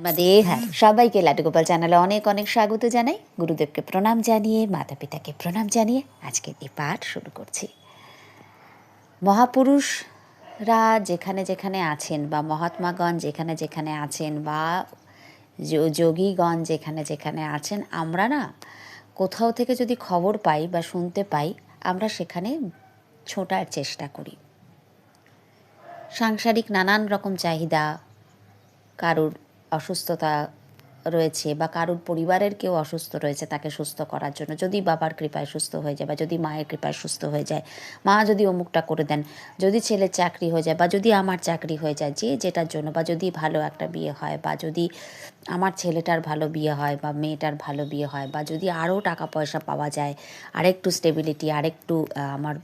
আমাদের হ্যাঁ। সবাইকে লাটু গোপাল চ্যানেলে অনেক অনেক স্বাগত জানাই। গুরুদেবকে প্রণাম জানিয়ে মাতা পিতাকে প্রণাম জানিয়ে আজকের এই পাঠ শুরু করছি। মহাপুরুষরা যেখানে যেখানে আছেন বা মহাত্মাগণ যেখানে যেখানে আছেন বা যোগীগণ যেখানে যেখানে আছেন, আমরা না কোথাও থেকে যদি খবর পাই বা শুনতে পাই, আমরা সেখানে ছোটার চেষ্টা করি। সাংসারিক নানান রকম চাহিদা, কারুর অসুস্থতা রয়েছে বা কারুর পরিবারের কেউ অসুস্থ রয়েছে তাকে সুস্থ করার জন্য, যদি বাবার কৃপায় সুস্থ হয়ে যায় বা যদি মায়ের কৃপায় সুস্থ হয়ে যায়, মা যদি অমুকটা করে দেন, যদি ছেলের চাকরি হয়ে যায় বা যদি আমার চাকরি হয়ে যায়, যে যেটার জন্য বা যদি ভালো একটা বিয়ে হয় বা যদি আমার ছেলেটার ভালো বিয়ে হয় বা মেয়েটার ভালো বিয়ে হয় বা যদি আরও টাকা পয়সা পাওয়া যায়, আরেকটু স্টেবিলিটি আরেকটু আমার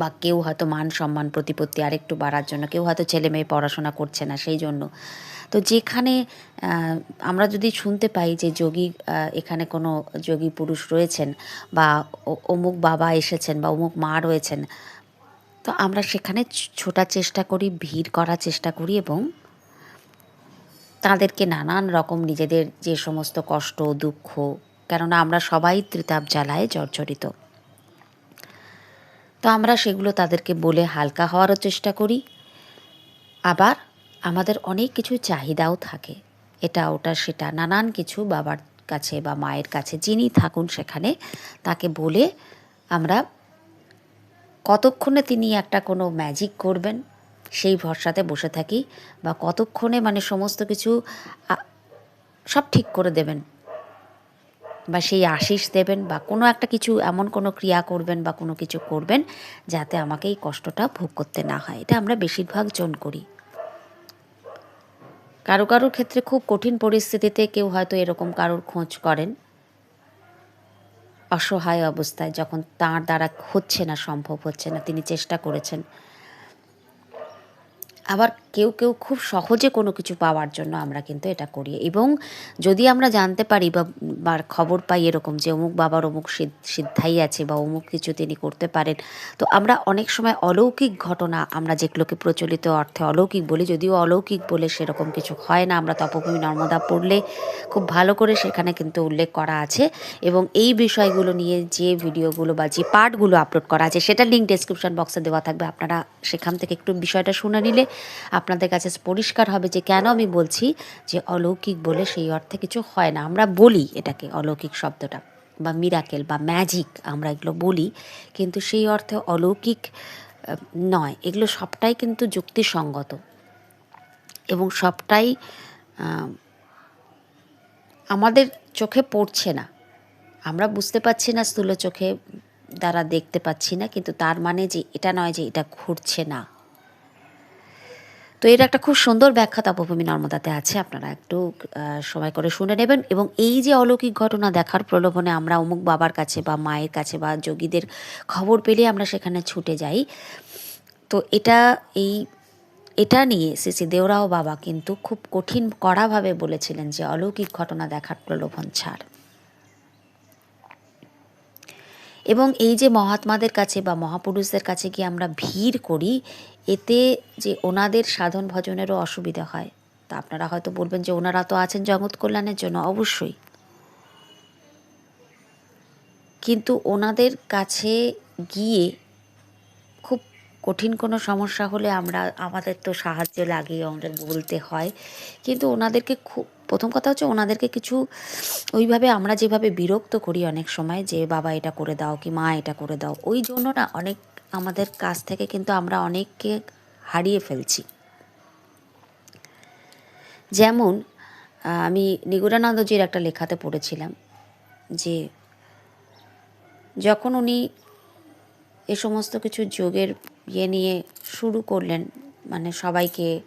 বা কেউ হয়তো মান সম্মান প্রতিপত্তি আরেকটু বাড়ার জন্য, কেউ হয়তো ছেলে মেয়ে পড়াশোনা করছে না, সেই জন্য তো যেখানে আমরা যদি শুনতে পাই যে যোগী এখানে কোনো যোগী পুরুষ রয়েছেন বা অমুক বাবা এসেছেন বা অমুক মা রয়েছেন, তো আমরা সেখানে ছোটার চেষ্টা করি, ভিড় করার চেষ্টা করি এবং তাদেরকে নানান রকম নিজেদের যে সমস্ত কষ্ট, দুঃখ, কেননা আমরা সবাই ত্রিতাপ জ্বালায় জর্জরিত। তো আমরা সেগুলো তাদেরকে বলে হালকা হওয়ারও চেষ্টা করি। আবার আমাদের অনেক কিছু চাহিদাও থাকে। এটা, ওটা, সেটা, নানান কিছু বাবার কাছে বা মায়ের কাছে, যিনি থাকুন সেখানে, তাকে বলে আমরা কতক্ষণে তিনি একটা কোনো ম্যাজিক করবেন, সেই ভরসাতে বসে থাকি বা কতক্ষণে মানে সমস্ত কিছু সব ঠিক করে দেবেন বা সেই আশিস দেবেন বা কোনো একটা কিছু, এমন কোনো ক্রিয়া করবেন বা কোনো কিছু করবেন যাতে আমাকে এই কষ্টটা ভোগ করতে না হয়। এটা আমরা বেশিরভাগ জন করি। কারও কারোর ক্ষেত্রে খুব কঠিন পরিস্থিতিতে কেউ হয়তো এরকম কারোর খোঁজ করেন। অসহায় অবস্থায় যখন তার দ্বারা হচ্ছে না, সম্ভব হচ্ছে না, তিনি চেষ্টা করেছেন। আবার কেউ কেউ খুব সহজে কোনো কিছু পাওয়ার জন্য আমরা কিন্তু এটা করি। এবং যদি আমরা জানতে পারি বা খবর পাই এরকম যে অমুক বাবার অমুক সিদ্ধ- সিদ্ধাই আছে বা অমুক কিছু তিনি করতে পারেন, তো আমরা অনেক সময় অলৌকিক ঘটনা আমরা যেগুলোকে প্রচলিত অর্থে অলৌকিক বলি, যদিও অলৌকিক বলে সেরকম কিছু হয় না, আমরা তপভূমি নর্মদা পড়লে খুব ভালো করে সেখানে কিন্তু উল্লেখ করা আছে। এবং এই বিষয়গুলো নিয়ে যে ভিডিওগুলো বা যে পার্টগুলো আপলোড করা আছে, সেটা লিঙ্ক ডেসক্রিপশন বক্সে দেওয়া থাকবে। আপনারা সেখান থেকে একটু বিষয়টা শুনে নিলে আপনাদের কাছে পরিষ্কার হবে যে কেন আমি বলছি যে অলৌকিক বলে সেই অর্থে কিছু হয় না। আমরা বলি এটাকে অলৌকিক শব্দটা বা মিরাকেল বা ম্যাজিক আমরা এগুলো বলি, কিন্তু সেই অর্থে অলৌকিক নয়। এগুলো সবটাই কিন্তু যুক্তিসঙ্গত এবং সবটাই আমাদের চোখে পড়ছে না। আমরা বুঝতে পারছি না, স্থূল চোখে দ্বারা দেখতে পাচ্ছি না, কিন্তু তার মানে যে এটা নয় যে এটা ঘুরছে না। তো এর একটা খুব সুন্দর ব্যাখ্যা তপভূমি নর্মদাতে আছে। আপনারা একটু সময় করে শুনে নেবেন। এবং এই যে অলৌকিক ঘটনা দেখার প্রলোভনে আমরা অমুক বাবার কাছে বা মায়ের কাছে বা যোগীদের খবর পেলে আমরা সেখানে ছুটে যাই। তো এটা এই, এটা নিয়ে শ্রী দেওরাও বাবা কিন্তু খুব কঠিন কড়াভাবে বলেছিলেন যে অলৌকিক ঘটনা দেখার প্রলোভন ছাড়। এবং এই যে মহাত্মাদের কাছে বা মহাপুরুষদের কাছে গিয়ে আমরা ভিড় করি, এতে যে ওনাদের সাধন ভজনেরও অসুবিধা হয়। তা আপনারা হয়তো বলবেন যে ওনারা তো আছেন জগৎ কল্যাণের জন্য, অবশ্যই। কিন্তু ওনাদের কাছে গিয়ে কঠিন কোনো সমস্যা হলে আমরা, আমাদের তো সাহায্য লাগে আমাদের বলতে হয়। কিন্তু ওনাদেরকে খুব, প্রথম কথা হচ্ছে ওনাদেরকে কিছু, ওইভাবে আমরা যেভাবে বিরক্ত করি অনেক সময় যে, বাবা, এটা করে দাও কি মা, এটা করে দাও। ওই জন্য না অনেক, আমাদের কাছ থেকে কিন্তু আমরা অনেককে হারিয়ে ফেলছি। যেমন আমি নিগুরানন্দজির একটা লেখাতে পড়েছিলাম যে, যখন উনি এ সমস্ত কিছু যোগের ইয়ে নিয়ে শুরু করলেন মানে সবাইকে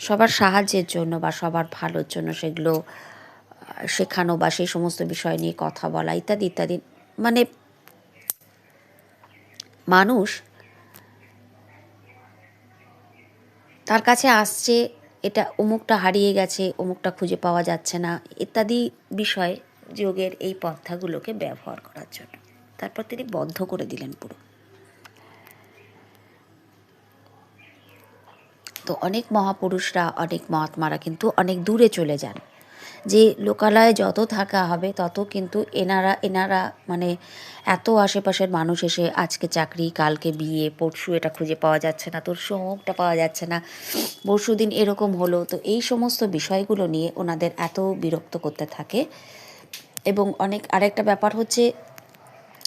সবার সাহায্যের জন্য বা সবার ভালোর জন্য সেগুলো শেখানো বা সেই সমস্ত বিষয় নিয়ে কথা বলা ইত্যাদি ইত্যাদি। মানে মানুষ তার কাছে আসছে, এটা অমুকটা হারিয়ে গেছে, অমুকটা খুঁজে পাওয়া যাচ্ছে না, ইত্যাদি বিষয় যোগের এই পন্থাগুলোকে ব্যবহার করার জন্য। তারপর তিনি বন্ধ করে দিলেন পুরো। তো অনেক মহাপুরুষরা, অনেক মহাত্মারা কিন্তু অনেক দূরে চলে যান। যে লোকালয়ে যত থাকা হবে, তত কিন্তু এনারা এনারা মানে এত আশেপাশের মানুষ এসে আজকে চাকরি, কালকে বিয়ে, পরশু এটা খুঁজে পাওয়া যাচ্ছে না, তোর অমুকটা পাওয়া যাচ্ছে না, পরশু দিন এরকম হলো। তো এই সমস্ত বিষয়গুলো নিয়ে ওনাদের এত বিরক্ত করতে থাকে। এবং অনেক আরেকটা ব্যাপার হচ্ছে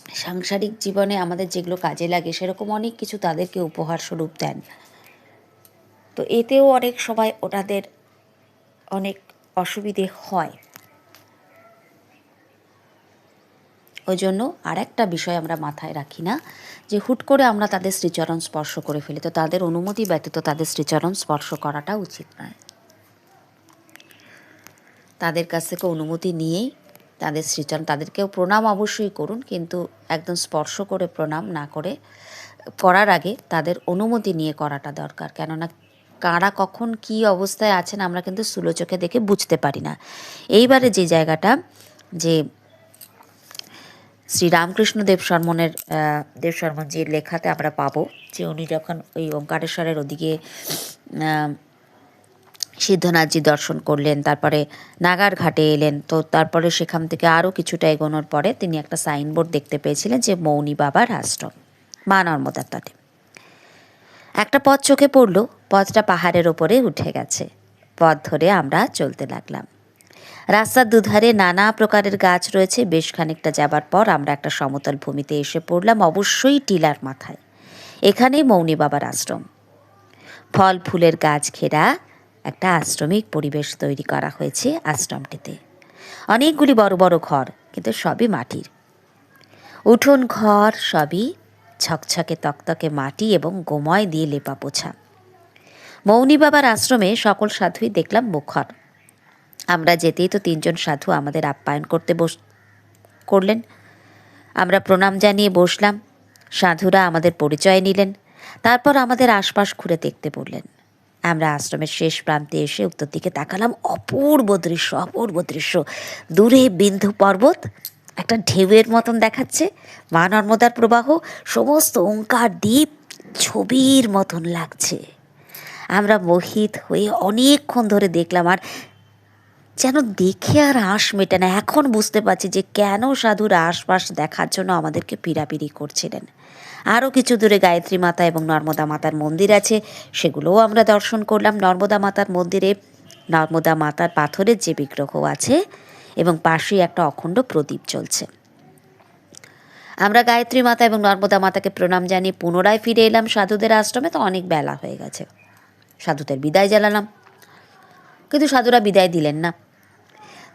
সাংসারিক জীবনে আমাদের যেগুলো কাজে লাগে, সেরকম অনেক কিছু তাদেরকে উপহার স্বরূপ দেন। তো এতেও অনেক সময় ওনাদের অনেক অসুবিধে হয়। ওই জন্য আর একটা বিষয় আমরা মাথায় রাখি না, যে হুট করে আমরা তাদের শ্রীচরণ স্পর্শ করে ফেলি, তো তাদের অনুমতি ব্যতীত তাদের শ্রীচরণ স্পর্শ করাটা উচিত নয়। তাদের কাছ থেকে অনুমতি নিয়েই তাদের শ্রীচরণ তাদেরকেও প্রণাম অবশ্যই করুন, কিন্তু একদম স্পর্শ করে প্রণাম না করে করার আগে তাদের অনুমতি নিয়ে করাটা দরকার। কেননা কারা কখন কি অবস্থায় আছেন আমরা কিন্তু স্থূল চোখে দেখে বুঝতে পারি না। এইবারে যে জায়গাটা যে শ্রী রামকৃষ্ণ দেব শর্মনের দেব শর্মন যে লেখাতে আমরা পাবো যে উনি যখন ওই ওঙ্কারেশ্বরের ওদিকে সিদ্ধনাথজি দর্শন করলেন, তারপরে নাগার ঘাটে এলেন। তো তারপরে সেখান থেকে আরও কিছুটা এগোনোর পরে তিনি একটা সাইনবোর্ড দেখতে পেয়েছিলেন যে মৌনী বাবার আশ্রম, মা নর্মদার তটে একটা পথ চোখে পড়ল, পথটা পাহাড়ের ওপরে উঠে গেছে। পথ ধরে আমরা চলতে লাগলাম। রাস্তার দুধারে নানা প্রকারের গাছ রয়েছে, বেশ খানিকটা যাবার পর আমরা একটা সমতল ভূমিতে এসে পড়লাম, অবশ্যই টিলার মাথায়। এখানেই মৌনী বাবার আশ্রম। ফল, ফুলের গাছ ঘেরা একটা আশ্রমিক পরিবেশ তৈরি করা হয়েছে আশ্রমটিতে। অনেকগুলি বড় বড় ঘর, কিন্তু সবই মাটির। উঠোন ঘর সবই ছকছকে তকতকে মাটি এবং গোময় দিয়ে লেপা পোছা। মৌনী বাবার আশ্রমে সকল সাধুই দেখলাম মুখর। আমরা যেতেই তো তিনজন সাধু আমাদের আপ্যায়ন করতে বস, করলেন। আমরা প্রণাম জানিয়ে বসলাম। সাধুরা আমাদের পরিচয় নিলেন। তারপর আমাদের আশপাশ ঘুরে দেখতে বললেন। আমরা আশ্রমের শেষ প্রান্তে এসে উত্তর দিকে তাকালাম। অপূর্ব দৃশ্য অপূর্ব দৃশ্য। দূরে বিন্ধু পর্বত, একটা ঢেউয়ের মতন দেখাচ্ছে, মা নর্মদার প্রবাহ, সমস্ত ওঙ্কার দ্বীপ ছবির মতন লাগছে। আমরা মোহিত হয়ে অনেকক্ষণ ধরে দেখলাম আর যেন দেখে আর আশ মেটে না। এখন বুঝতে পারছি যে কেন সাধুর আশপাশ দেখার জন্য আমাদেরকে পিড়াপিড়ি করছিলেন। আরও কিছু দূরে গায়ত্রী মাতা এবং নর্মদা মাতার মন্দির আছে। সেগুলোও আমরা দর্শন করলাম। নর্মদা মাতার মন্দিরে নর্মদা মাতার পাথরের যে বিগ্রহ আছে এবং পাশেই একটা অখণ্ড প্রদীপ চলছে আমরা গায়ত্রী মাতা এবং নর্মদা মাতাকে প্রণাম জানিয়ে পুনরায় ফিরে এলাম সাধুদের আশ্রমে। তো অনেক বেলা হয়ে গেছে। সাধুদের বিদায় জ্বালালাম কিন্তু সাধুরা বিদায় দিলেন না।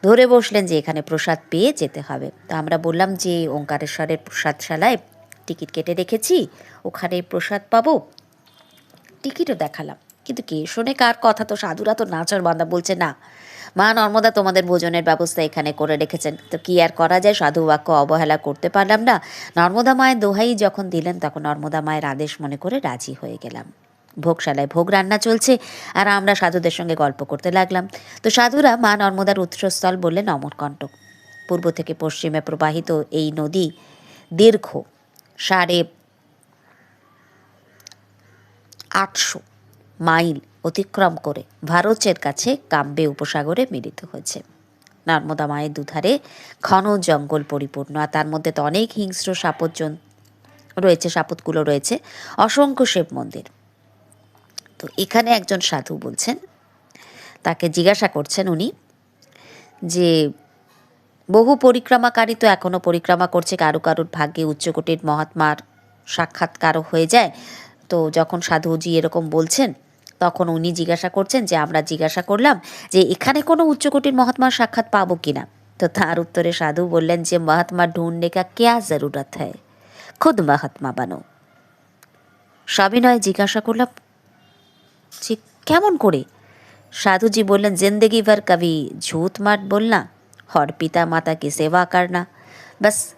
ধরে বসলেন যে এখানে প্রসাদ পেয়ে যেতে হবে। তো আমরা বললাম যে ওঙ্কারেশ্বরের প্রসাদশালায় টিকিট কেটে দেখেছি, ওখানে প্রসাদ পাবো। টিকিটও দেখালাম, কিন্তু কে শোনে কার কথা তো সাধুরা তো নাচার বান্দা বলছে না। মা নর্মদা তোমাদের ভোজনের ব্যবস্থা এখানে করে রেখেছেন, তো কি আর করা যায়? সাধু বাক্য অবহেলা করতে পারলাম না। নর্মদা মায়ের দোহাই যখন দিলেন, তখন নর্মদা মায়ের আদেশ মনে করে রাজি হয়ে গেলাম। ভোগশালায় ভোগ রান্না চলছে, আর আমরা সাধুদের সঙ্গে গল্প করতে লাগলাম। তো সাধুরা মা নর্মদার উৎসস্থল বললেন অমরকণ্টক। পূর্ব থেকে পশ্চিমে প্রবাহিত এই নদী দীর্ঘ। সাড়ে আটশো মাইল অতিক্রম করে ভারতের কাছে কাম্বে উপসাগরে মিলিত হয়েছে। নর্মদা মায়ের দুধারে ঘন জঙ্গল পরিপূর্ণ, আর তার মধ্যে তো অনেক হিংস্র সাপজন রয়েছে, সাপতগুলো রয়েছে, অসংখ্য শিব মন্দির। তো এখানে একজন সাধু বলছেন, তাকে জিজ্ঞাসা করছেন উনি যে বহু পরিক্রমাকারী তো এখনও পরিক্রমা করছে, কারও কারোর ভাগ্যে উচ্চকোটির মহাত্মার সাক্ষাৎকারও হয়ে যায়। তো যখন সাধুজি এরকম বলছেন, তখন উনি জিজ্ঞাসা করছেন যে, আমরা জিজ্ঞাসা করলাম যে, এখানে কোনো উচ্চকোটির মহাত্মার সাক্ষাৎ পাবো কি না? তো তার উত্তরে সাধু বললেন যে, মহাত্মা ঢুঁড়নে কা ক্যা জরুরত হয় খুদ মহাত্মা বানো। সবিনয় জিজ্ঞাসা করলাম, যে, কেমন করে? সাধুজি বললেন, জিন্দগি ভর কবি ঝুট মাট বলনা। और पिता माता की सेवा करना। बस,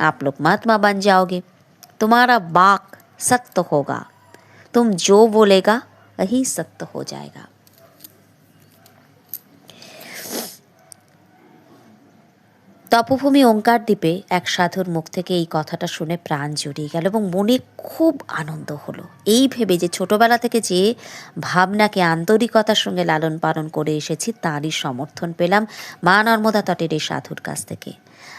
आप लोग महात्मा बन जाओगे। तुम्हारा बाक सत्य होगा। तुम जो बोलेगा, वही सत्य हो जाएगा। তপভূমি ওঙ্কার দ্বীপে এক সাধুর মুখ থেকে এই কথাটা শুনে প্রাণ জুড়িয়ে গেল এবং মনে খুব আনন্দ হলো। এই ভেবে যে ছোটবেলা থেকে যে ভাবনাকে আন্তরিকতার সঙ্গে লালন পালন করে এসেছি, তারই সমর্থন পেলাম মা নর্মদা তটের এই সাধুর কাছ থেকে।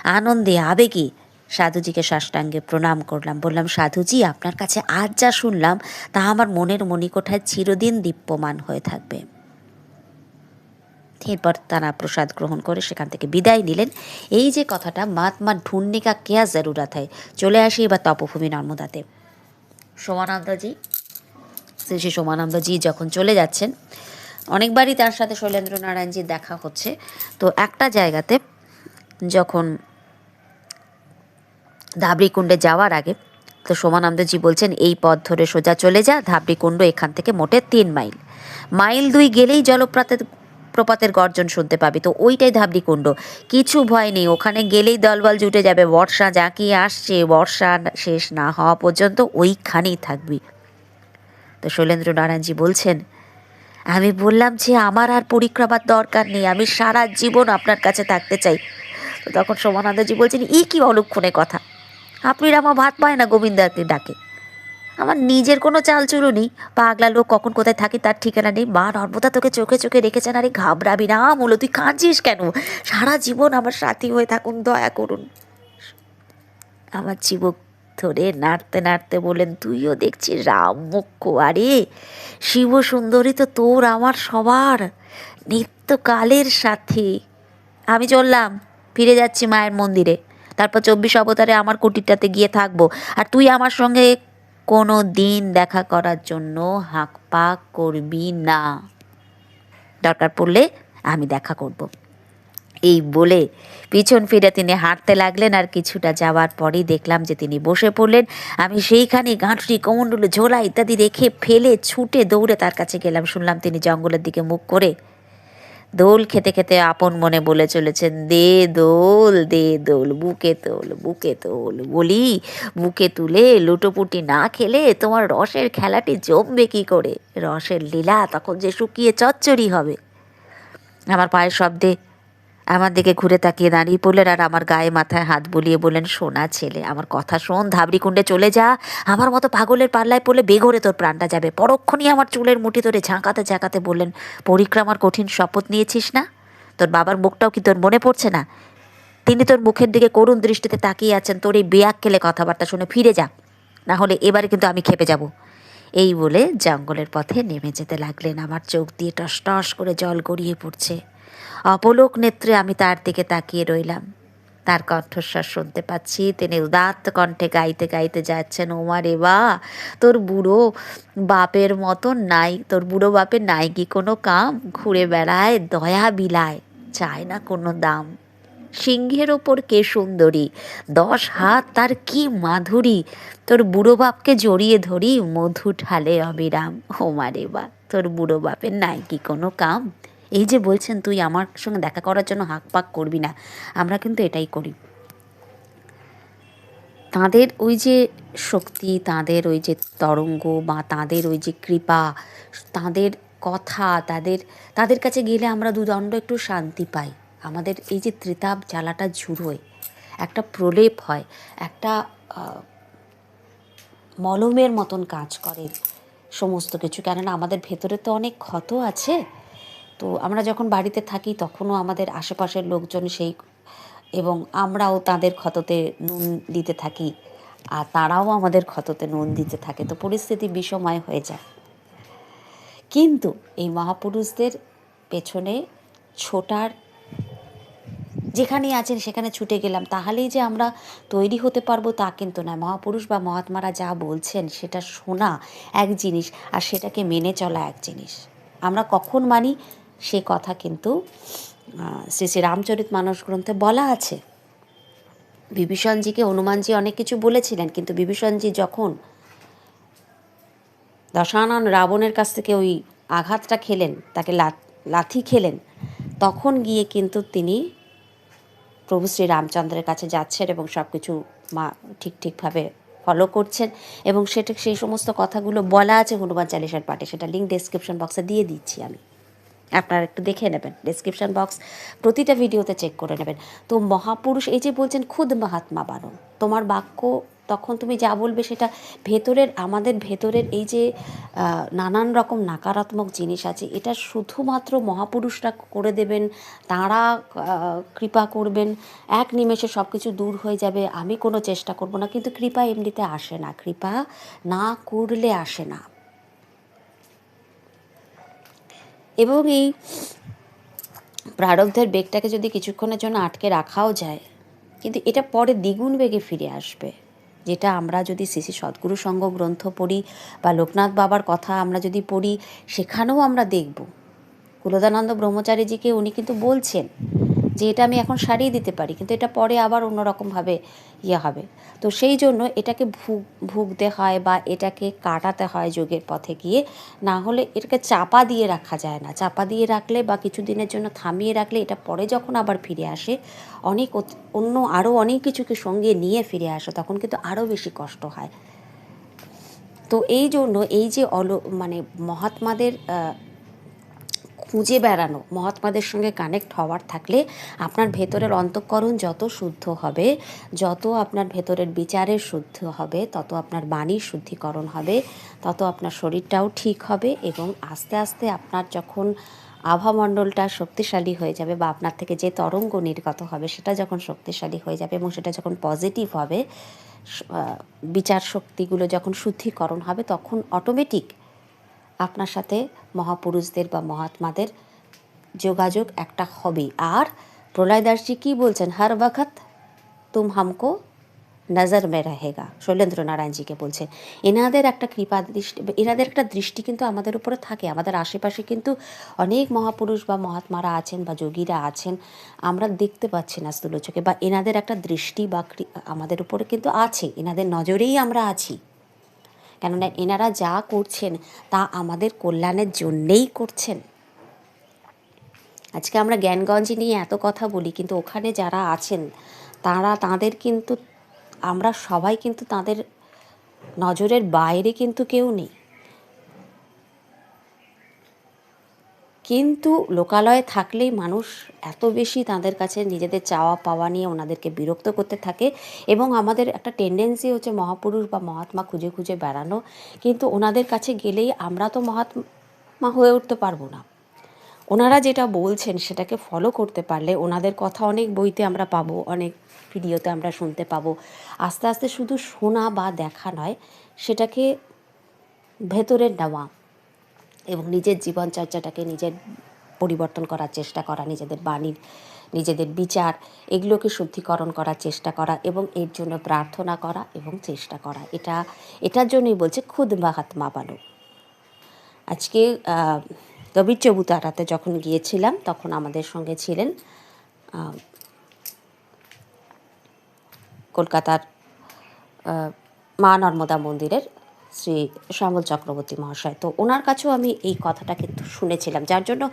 আনন্দে, আবেগে সাধুজিকে সাষ্টাঙ্গে প্রণাম করলাম। বললাম, সাধুজি, আপনার কাছে আজ যা শুনলাম, তা আমার মনের মণিকোঠায় চিরদিন দীপ্যমান হয়ে থাকবে। এরপর তারা প্রসাদ গ্রহণ করে, সেখান থেকে বিদায় নিলেন। এই যে কথাটা, মাতমা ঢুন্নি কা কেয়া জরুরত হয়। চলে আসি এবার তপভূমি নর্মদাতে। সোমানন্দজি, শ্রী শ্রী সোমানন্দজি যখন চলে যাচ্ছেন, অনেকবারই তার সাথে শৈলেন্দ্র নারায়ণজির দেখা হচ্ছে। তো একটা জায়গাতে যখন ধাবড়িকুণ্ডে যাওয়ার আগে, তো সোমানন্দজি বলছেন, এই পথ ধরে সোজা চলে যা, ধাবড়িকুণ্ড এখান থেকে মোটে তিন মাইল। মাইল দুই গেলেই জলপ্রপাতের প্রপাতের গর্জন শুনতে পাবি। তো ওইটাই ধাবড়িকুণ্ড কিছু ভয় নেই, ওখানে গেলেই দলবল জুটে যাবে। বর্ষা যা জাঁকিয়ে আসছে, বর্ষা শেষ না হওয়া পর্যন্ত ওইখানেই থাকবি। তো শৈলেন্দ্র নারায়ণজি বলছেন, আমি বললাম যে আমার আর পরিক্রমার দরকার নেই, আমি সারা জীবন আপনার কাছে থাকতে চাই। তো তখন সোমানন্দজি বলছেন ই কি অলক্ষণে কথা? আপনি আমার ভাত পায় না গোবিন্দাকে ডাকে। আমার নিজের কোনো চাল চালচুলো নেই। পাগলা লোক কখন কোথায় থাকে তার ঠিকানা নেই। মা নর্মদা তোকে চোখে চোখে রেখেছেন? আরে ঘাবড়াবি না, মূল, তুই কাঁদছিস কেন? সারা জীবন আমার সাথী হয়ে থাকুন, দয়া করুন। আমার জীবক ধরে নাড়তে নাড়তে বলেন তুইও দেখছি রাম মুখ্য? আরে, শিব সুন্দরী তো তোর, আমার সবার। নিত্যকালের সাথী। আমি চললাম, ফিরে যাচ্ছি মায়ের মন্দিরে। তারপর চব্বিশ অবতারে আমার কুটিরটাতে গিয়ে থাকব। আর তুই আমার সঙ্গে কোনো দিন দেখা করার জন্য হাঁক পাক করবি না। দরকার পড়লে আমি দেখা করব। এই বলে পিছন ফিরে তিনি হাঁটতে লাগলেন আর কিছুটা যাওয়ার পরেই দেখলাম যে তিনি বসে পড়লেন। আমি সেইখানে গাঁটরি কমণ্ডলে, ঝোলা ইত্যাদি রেখে ফেলে ছুটে দৌড়ে তার কাছে গেলাম। শুনলাম তিনি জঙ্গলের দিকে মুখ করে দোল খেতে খেতে আপন মনে বলে চলেছেন, দে দোল দে দোল, বুকে তোল বুকে তোল, বলি, বুকে তুলে লুটোপুটি না খেলে তোমার রসের খেলাটি জমবে কি করে? রসের লীলা তখন যে শুকিয়ে চচ্চড়ি হবে। আমার পায়ের শব্দে আমার দিকে ঘুরে তাকিয়ে দাঁড়িয়ে পড়লেন আর আমার গায়ে মাথায় হাত বুলিয়ে বললেন, সোনা ছেলে, আমার কথা শোন ধাবড়ি কুণ্ডে চলে যা। আমার মতো পাগলের পাল্লায় পড়লে বেঘরে তোর প্রাণটা যাবে। পরক্ষণই আমার চুলের মুঠি ধরে ঝাঁকাতে ঝাঁকাতে বললেন, পরিক্রমার কঠিন শপথ নিয়েছিস না? তোর বাবার মুখটাও কি তোর মনে পড়ছে না? তিনি তোর মুখের দিকে করুণ দৃষ্টিতে তাকিয়ে আছেন, তোর এই বেয়াক কেলে কথাবার্তা শুনে ফিরে যা। না হলে এবারে কিন্তু আমি খেপে যাব। এই বলে জঙ্গলের পথে নেমে যেতে লাগলেন। আমার চোখ দিয়ে টস টস করে জল গড়িয়ে পড়ছে। অপলোক নেত্রে আমি তার দিকে তাকিয়ে রইলাম। তার কণ্ঠস্বর শুনতে পাচ্ছি, তিনি উদাত্ত কণ্ঠে গাইতে গাইতে যাচ্ছেন ওমা রে বা, তোর বুড়ো বাপের মতো নাই, তোর বুড়ো বাপের নাই কি কোনো কাম? ঘুরে বেড়ায়, দয়া বিলায়, চায় না কোনো দাম। সিংহের ওপর কে সুন্দরী? দশ হাত তার কি মাধুরী? তোর বুড়ো বাপকে জড়িয়ে ধরি, মধু ঢালে অবিরাম। হোমারে বা, তোর বুড়ো বাপের নাই কি কোনো কাম? এই যে বলছেন তুই আমার সঙ্গে দেখা করার জন্য হাঁক পাক করবি না, আমরা কিন্তু এটাই করি। তাঁদের ওই যে শক্তি, তাঁদের ওই যে তরঙ্গ বা তাঁদের ওই যে কৃপা, তাঁদের কথা, তাদের তাদের কাছে গেলে আমরা দুদণ্ড একটু শান্তি পাই। আমাদের এই যে ত্রিতাপ জ্বালাটা ঝুড়োয় একটা প্রলেপ হয়, একটা মলমের মতন কাজ করে সমস্ত কিছু। কেননা আমাদের ভেতরে তো অনেক ক্ষত আছে তো আমরা যখন বাড়িতে থাকি তখনও আমাদের আশেপাশের লোকজন সেই এবং আমরাও তাদের ক্ষততে নুন দিতে থাকি আর তারাও আমাদের ক্ষততে নুন দিতে থাকে। তো পরিস্থিতি বিষময় হয়ে যায়। কিন্তু এই মহাপুরুষদের পেছনে ছোটার যেখানেই আছেন সেখানে ছুটে গেলাম, তাহলেই যে আমরা তৈরি হতে পারব তা কিন্তু নয়। মহাপুরুষ বা মহাত্মারা যা বলছেন সেটা শোনা এক জিনিস আর সেটাকে মেনে চলা এক জিনিস। আমরা কখন মানি সে কথা কিন্তু শ্রী শ্রী রামচরিত মানস গ্রন্থে বলা আছে। বিভীষণজিকে হনুমানজি অনেক কিছু বলেছিলেন, কিন্তু বিভীষণজি যখন দশানন রাবণের কাছ থেকে ওই আঘাতটা খেলেন, তাকে লাথি খেলেন, তখন গিয়ে কিন্তু তিনি প্রভু শ্রী রামচন্দ্রের কাছে যাচ্ছেন এবং সব কিছু মা, ঠিক ঠিকভাবে ফলো করছেন এবং সেটা, সেই সমস্ত কথাগুলো বলা আছে হনুমান চালিশার পাঠে। সেটা লিঙ্ক ডেসক্রিপশন বক্সে দিয়ে দিচ্ছি আমি। আপনারা একটু দেখে নেবেন ডিসক্রিপশন বক্স প্রতিটা ভিডিওতে চেক করে নেবেন। তো মহাপুরুষ এই যে বলছেন, খুদ মহাত্মা বানো তোমার বাক্য তখন তুমি যা বলবে সেটা ভেতরের, আমাদের ভেতরের এই যে নানান রকম নাকারাত্মক জিনিস আছে, এটা শুধুমাত্র মহাপুরুষরা করে দেবেন, তাঁরা কৃপা করবেন, এক নিমেষে সব কিছু দূর হয়ে যাবে, আমি কোনো চেষ্টা করব না, কিন্তু কৃপা এমনিতে আসে না। কৃপা না করলে আসে না। এবং এই প্রারব্ধের বেগটাকে যদি কিছুক্ষণের জন্য আটকে রাখাও যায়, কিন্তু এটা পরে দ্বিগুণ বেগে ফিরে আসবে। যেটা আমরা যদি শ্রী শ্রী সদ্গুরু সঙ্গ গ্রন্থ পড়ি বা লোকনাথ বাবার কথা আমরা যদি পড়ি, সেখানেও আমরা দেখব। কুলদানন্দ ব্রহ্মচারীজিকে উনি কিন্তু বলছেন যে এটা আমি এখন সারিয়ে দিতে পারি, কিন্তু এটা পরে আবার অন্যরকমভাবে ইয়ে হবে। তো সেই জন্য এটাকে ভুগ, ভুগতে হয় বা এটাকে কাটাতে হয় যোগের পথে গিয়ে, না হলে এটাকে চাপা দিয়ে রাখা যায় না। চাপা দিয়ে রাখলে বা কিছু দিনের জন্য থামিয়ে রাখলে এটা পরে যখন আবার ফিরে আসে, অনেক অন্য আরও অনেক কিছুকে সঙ্গে নিয়ে ফিরে আসে, তখন কিন্তু আরও বেশি কষ্ট হয়। তো এই জন্য এই যে অল মানে মহাত্মাদের খুঁজে বেড়ানো। মহাত্মাদের সঙ্গে কানেক্ট হওয়ার থাকলে আপনার ভেতরের অন্তঃকরণ যত শুদ্ধ হবে, যত আপনার ভেতরের বিচারের শুদ্ধ হবে, তত আপনার বাণীর শুদ্ধিকরণ হবে, তত আপনার শরীরটাও ঠিক হবে এবং আস্তে আস্তে আপনার যখন আভামণ্ডলটা শক্তিশালী হয়ে যাবে বা আপনার থেকে যে তরঙ্গ নির্গত হবে সেটা যখন শক্তিশালী হয়ে যাবে এবং সেটা যখন পজিটিভ হবে বিচার শক্তিগুলো যখন শুদ্ধিকরণ হবে, তখন অটোমেটিক আপনার সাথে মহাপুরুষদের বা মহাত্মাদের যোগাযোগ একটা হবে আর প্রলয় দাসজি কী বলছেন? হর বখত তুম হামকো নজর মে রহেগা। শৈলেন্দ্র নারায়ণজিকে বলছেন। এনাদের একটা কৃপা দৃষ্টি, এনাদের একটা দৃষ্টি কিন্তু আমাদের উপরে থাকে। আমাদের আশেপাশে কিন্তু অনেক মহাপুরুষ বা মহাত্মারা আছেন বা যোগীরা আছেন। আমরা দেখতে পাচ্ছি না স্থূল চোখে বা এনাদের একটা দৃষ্টি বা আমাদের উপরে কিন্তু আছে। এনাদের নজরেই আমরা আছি। কেননা এনারা যা করছেন তা আমাদের কল্যাণের জন্যেই করছেন। আজকে আমরা জ্ঞানগঞ্জে নিয়ে এত কথা বলি, কিন্তু ওখানে যারা আছেন, তারা, তাদের কিন্তু, আমরা সবাই কিন্তু তাদের নজরের বাইরে কিন্তু কেউ নেই। কিন্তু লোকালয়ে থাকলেই মানুষ এত বেশি তাদের কাছে নিজেদের চাওয়া পাওয়া নিয়ে ওনাদেরকে বিরক্ত করতে থাকে এবং আমাদের একটা টেন্ডেন্সি হচ্ছে মহাপুরুষ বা মহাত্মা খুঁজে খুঁজে বেড়ানো। কিন্তু ওনাদের কাছে গেলেই আমরা তো মহাত্মা হয়ে উঠতে পারব না। ওনারা যেটা বলছেন সেটাকে ফলো করতে পারলে ওনাদের কথা অনেক বইতে আমরা পাবো, অনেক ভিডিওতে আমরা শুনতে পাবো। আস্তে আস্তে শুধু শোনা বা দেখা নয়, সেটাকে ভেতরের নেওয়া। এবং নিজের জীবনচর্চাটাকে নিজের পরিবর্তন করার চেষ্টা করা, নিজেদের বাণীর নিজেদের বিচার, এগুলোকে শুদ্ধিকরণ করার চেষ্টা করা এবং এর জন্য প্রার্থনা করা এবং চেষ্টা করা। এটা, এটার জন্যই বলছে, খুদ মাহাত্মা বানো। আজকে কবির চবুতারাতে যখন গিয়েছিলাম, তখন আমাদের সঙ্গে ছিলেন কলকাতার মা নর্মদা মন্দিরের শ্রী শ্যামল চক্রবর্তী মহাশয়। তো ওনার কাছেও আমি এই কথাটা কিন্তু শুনেছিলাম, যার জন্য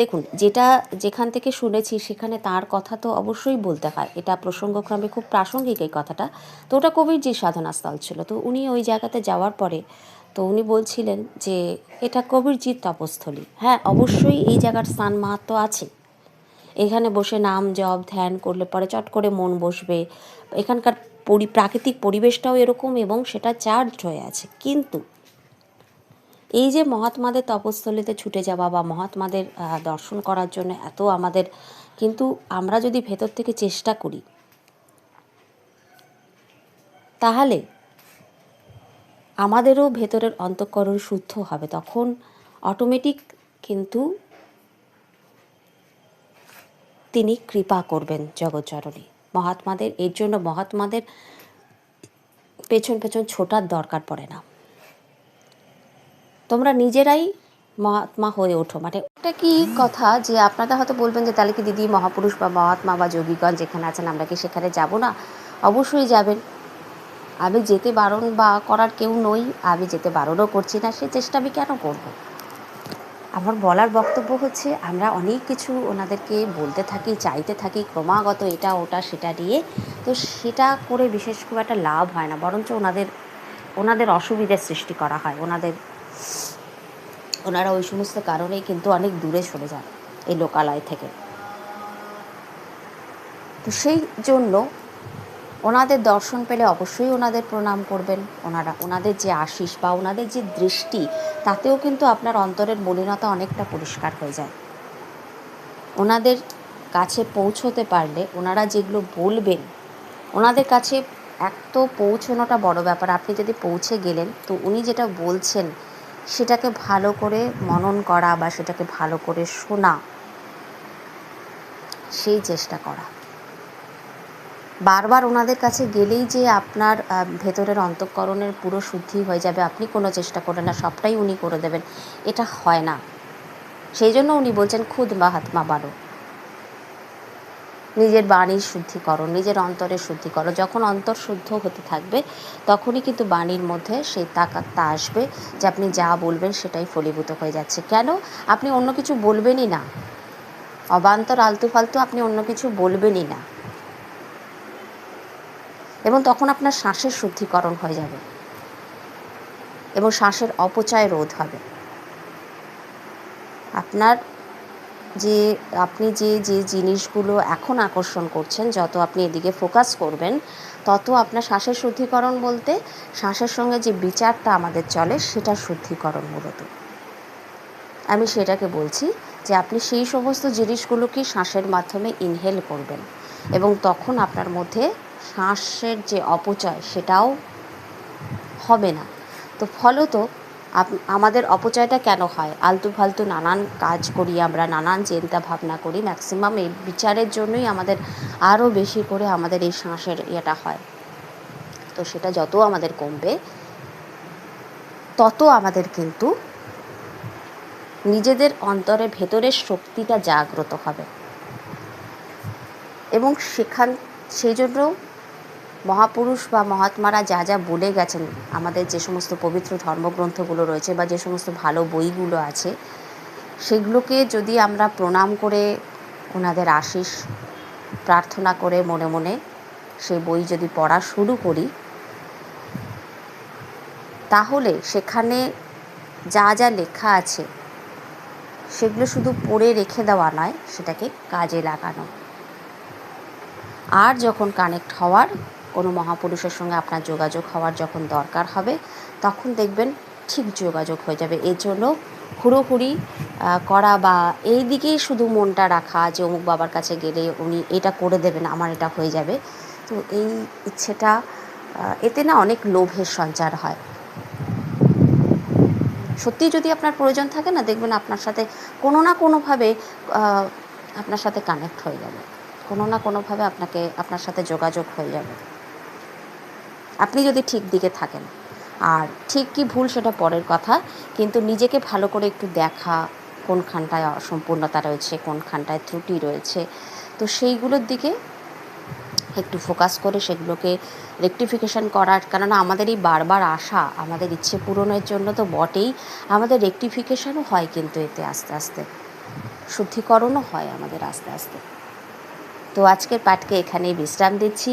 দেখুন, যেটা যেখান থেকে শুনেছি সেখানে তার কথা তো অবশ্যই বলতে হয়। এটা প্রসঙ্গক্রমে খুব প্রাসঙ্গিক এই কথাটা। তো ওটা কবিরজির সাধনাস্থল ছিল। তো উনি ওই জায়গাতে যাওয়ার পরে তো উনি বলছিলেন যে, এটা কবিরজির তপস্থলী। হ্যাঁ অবশ্যই এই জায়গার স্থান মাহাত্ম আছে। এখানে বসে নাম জপ, ধ্যান করলে পরে চট করে মন বসবে। এখানকার পরি, প্রাকৃতিক পরিবেশটাও এরকম এবং সেটা চার্জ হয়ে আছে। কিন্তু এই যে মহাত্মাদের তপস্থলিতে ছুটে যাওয়া বা মহাত্মাদের দর্শন করার জন্য এত আমাদের, কিন্তু আমরা যদি ভেতর থেকে চেষ্টা করি, তাহলে আমাদেরও ভেতরের অন্তঃকরণ শুদ্ধ হবে। তখন অটোমেটিক কিন্তু তিনি কৃপা করবেন জগৎজননী মহাত্মাদের, এর জন্য মহাত্মাদের পেছন পেছন ছোটার দরকার পড়ে না। তোমরা নিজেরাই মহাত্মা হয়ে ওঠো। মানে এটা কি কথা যে আপনারা হয়তো বলবেন যে, তাহলে কি দিদি মহাপুরুষ বা মহাত্মা বা যোগীগণ যেখানে আছেন, আমরা কি সেখানে যাব না? অবশ্যই যাবেন। আমি যেতে বারণ বা করার কেউ নই, আমি যেতে বারণও করছি না, সে চেষ্টা আমি কেন করব? আমার বলার বক্তব্য হচ্ছে, আমরা অনেক কিছু ওনাদেরকে বলতে থাকি, চাইতে থাকি, ক্রমাগত এটা, ওটা, সেটা নিয়ে তো সেটা করে বিশেষ খুব একটা লাভ হয় না, বরঞ্চ ওনাদের ওনাদের অসুবিধার সৃষ্টি করা হয়। ওনাদের, ওনারা ওই সমস্ত কারণেই কিন্তু অনেক দূরে সরে যান এই লোকালয় থেকে। তো সেই জন্য ওনাদের দর্শন পেলে অবশ্যই ওনাদের প্রণাম করবেন। ওনারা, ওনাদের যে আশিস বা ওনাদের যে দৃষ্টি, তাতেও কিন্তু আপনার অন্তরের মলিনতা অনেকটা পরিষ্কার হয়ে যায়। ওনাদের কাছে পৌঁছতে পারলে, ওনারা যেগুলো বলবেন, ওনাদের কাছে এক তো পৌঁছানোটা বড় ব্যাপার। আপনি যদি পৌঁছে গেলেন, তো উনি যেটা বলছেন, সেটাকে ভালো করে মনন করা বা সেটাকে ভালো করে শোনা, সেই চেষ্টা করা। বারবার ওনাদের কাছে গেলেই যে আপনার ভেতরের অন্তঃকরণের পুরো শুদ্ধি হয়ে যাবে, আপনি কোনো চেষ্টা করেন না, সবটাই উনি করে দেবেন। এটা হয় না। সেই জন্য উনি বলছেন, খুদ বা হাতমা বাড়ো নিজের বাণীর শুদ্ধিকরণ নিজের অন্তরের শুদ্ধিকরণ যখন অন্তর শুদ্ধ হতে থাকবে, তখনই কিন্তু বাণীর মধ্যে সেই তাকাতটা আসবে যে আপনি যা বলবেন সেটাই ফলীভূত হয়ে যাচ্ছে। কেন? আপনি অন্য কিছু বলবেনই না। অবান্তর, আলতু ফালতু আপনি অন্য কিছু বলবেনই না। এবং তখন আপনার শ্বাসের শুদ্ধিকরণ হয়ে যাবে এবং শ্বাসের অপচয় রোধ হবে। আপনার যে, আপনি যে যে জিনিসগুলো এখন আকর্ষণ করছেন, যত আপনি এদিকে ফোকাস করবেন, তত আপনার শ্বাসের শুদ্ধিকরণ বলতে শ্বাসের সঙ্গে যে বিচারটা আমাদের চলে, সেটা শুদ্ধিকরণ মূলত। আমি সেটাকে বলছি যে, আপনি সেই সমস্ত জিনিসগুলোকে শ্বাসের মাধ্যমে ইনহেল করবেন এবং তখন আপনার মধ্যে শ্বাসের যে অপচয়, সেটাও হবে না। তো ফলত আমাদের অপচয়টা কেন হয়? আলতু ফালতু নানান কাজ করি আমরা, নানান চিন্তা ভাবনা করি ম্যাক্সিমাম এই বিচারের জন্যই আমাদের আরও বেশি করে আমাদের এই শ্বাসের ইয়েটা হয়। তো সেটা যত আমাদের কমবে, তত আমাদের কিন্তু নিজেদের অন্তরে ভেতরের শক্তিটা জাগ্রত হবে। এবং সেখান, সেই জন্য মহাপুরুষ বা মহাত্মারা যা যা বলে গেছেন, আমাদের যে সমস্ত পবিত্র ধর্মগ্রন্থগুলো রয়েছে বা যে সমস্ত ভালো বইগুলো আছে, সেগুলোকে যদি আমরা প্রণাম করে ওনাদের আশিস প্রার্থনা করে মনে মনে সেই বই যদি পড়া শুরু করি, তাহলে সেখানে যা যা লেখা আছে, সেগুলো শুধু পড়ে রেখে দেওয়া নয়, সেটাকে কাজে লাগানো। আর যখন কানেক্ট হওয়ার কোনো মহাপুরুষের সঙ্গে আপনার যোগাযোগ হওয়ার যখন দরকার হবে, তখন দেখবেন ঠিক যোগাযোগ হয়ে যাবে। এর জন্য হুড়োহুড়ি করা বা এই দিকেই শুধু মনটা রাখা যে অমুক বাবার কাছে গেলে উনি এটা করে দেবেন, আমার এটা হয়ে যাবে। তো এই ইচ্ছেটা এতে না অনেক লোভের সঞ্চার হয়। সত্যি যদি আপনার প্রয়োজন থাকে না, দেখবেন আপনার সাথে কোনো না কোনোভাবে আপনার সাথে কানেক্ট হয়ে যাবে। কোনো না কোনোভাবে আপনাকে, আপনার সাথে যোগাযোগ হয়ে যাবে। আপনি যদি ঠিক দিকে থাকেন। আর ঠিক কি ভুল সেটা পরের কথা, কিন্তু নিজেকে ভালো করে একটু দেখা, কোনখানটায় অসম্পূর্ণতা রয়েছে, কোনখানটায় ত্রুটি রয়েছে, তো সেইগুলোর দিকে একটু ফোকাস করে সেগুলোকে রেকটিফিকেশন করার। কেননা আমাদের এই বারবার আশা, আমাদের ইচ্ছে পূরণের জন্য তো বটেই, আমাদের রেকটিফিকেশনও হয় কিন্তু এতে আস্তে আস্তে। শুদ্ধিকরণও হয় আমাদের আস্তে আস্তে। তো আজকের পাঠকে এখানেই বিশ্রাম দিচ্ছি।